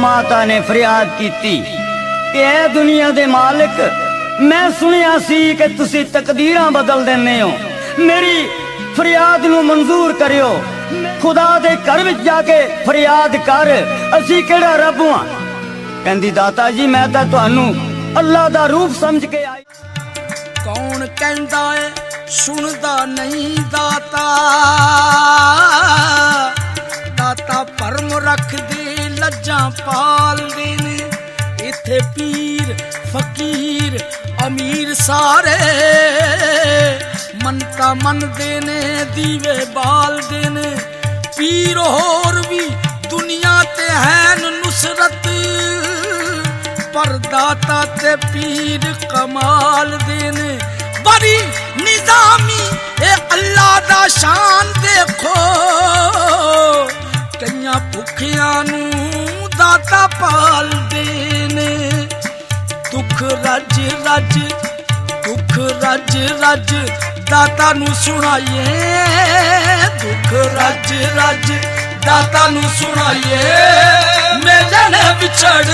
ਮਾਤਾ ਨੇ ਫਰਿਆਦ ਕੀਤੀ ਕਿ ਐ ਦੁਨੀਆ ਦੇ ਮਾਲਕ, ਮੈਂ ਸੁਣਿਆ ਸੀ ਕਿ ਤੁਸੀਂ ਤਕਦੀਰਾਂ ਬਦਲ ਦਿੰਦੇ ਹੋ। ਮੇਰੀ ਫਰਿਆਦ ਨੂੰ ਮਨਜ਼ੂਰ ਕਰਿਓ। ਖੁਦਾ ਦੇ ਘਰ ਵਿੱਚ ਜਾ ਕੇ ਫਰਿਆਦ ਕਰ, ਅਸੀਂ ਕਿਹੜਾ ਰੱਬ ਹਾਂ? ਕਹਿੰਦੀ, ਦਾਤਾ ਜੀ, ਮੈਂ ਤਾਂ ਤੁਹਾਨੂੰ ਅੱਲਾ ਦਾ ਰੂਪ ਸਮਝ ਕੇ ਆਈ ਕੌਣ ਕਹਿੰਦਾ ਏ, ਸੁਣਦਾ ਨਹੀਂ ਦਾਤਾ? ਲੱਜਾਂ ਪਾਲਦੇ ਨੇ। ਇੱਥੇ ਪੀਰ, ਫਕੀਰ, ਅਮੀਰ ਸਾਰੇ ਮੰਨਤਾ ਮੰਨਦੇ ਨੇ, ਦੀਵੇ ਬਾਲਦੇ ਨੇ। ਪੀਰ ਹੋਰ ਵੀ ਦੁਨੀਆ ਤੇ ਹੈਨ ਨੁਸਰਤ, ਪਰਦਾਤਾ ਤੇ ਪੀਰ ਕਮਾਲ ਦੇ ਨੇ। ਬੜੀ ਨਿਜ਼ਾਮੀ ਇਹ ਅੱਲਾ ਦਾ ਸ਼ਾਨ ਦੇਖੋ। ਕਈਆਂ ਭੁੱਖਿਆਂ ਨੂੰ ਦਾਤਾ ਪਾਲਦੇ ਨੇ। ਦੁੱਖ ਰੱਜ ਰੱਜ, ਦੁੱਖ ਰੱਜ ਰੱਜ, ਦਾਤਾ ਨੂੰ ਸੁਣਾਈਏ। ਦੁੱਖ ਰੱਜ ਰੱਜ, ਦਾਤਾ ਨੂੰ ਸੁਣਾਈਏ। ਮੇਲੇ ਨੇ ਵਿਛੜ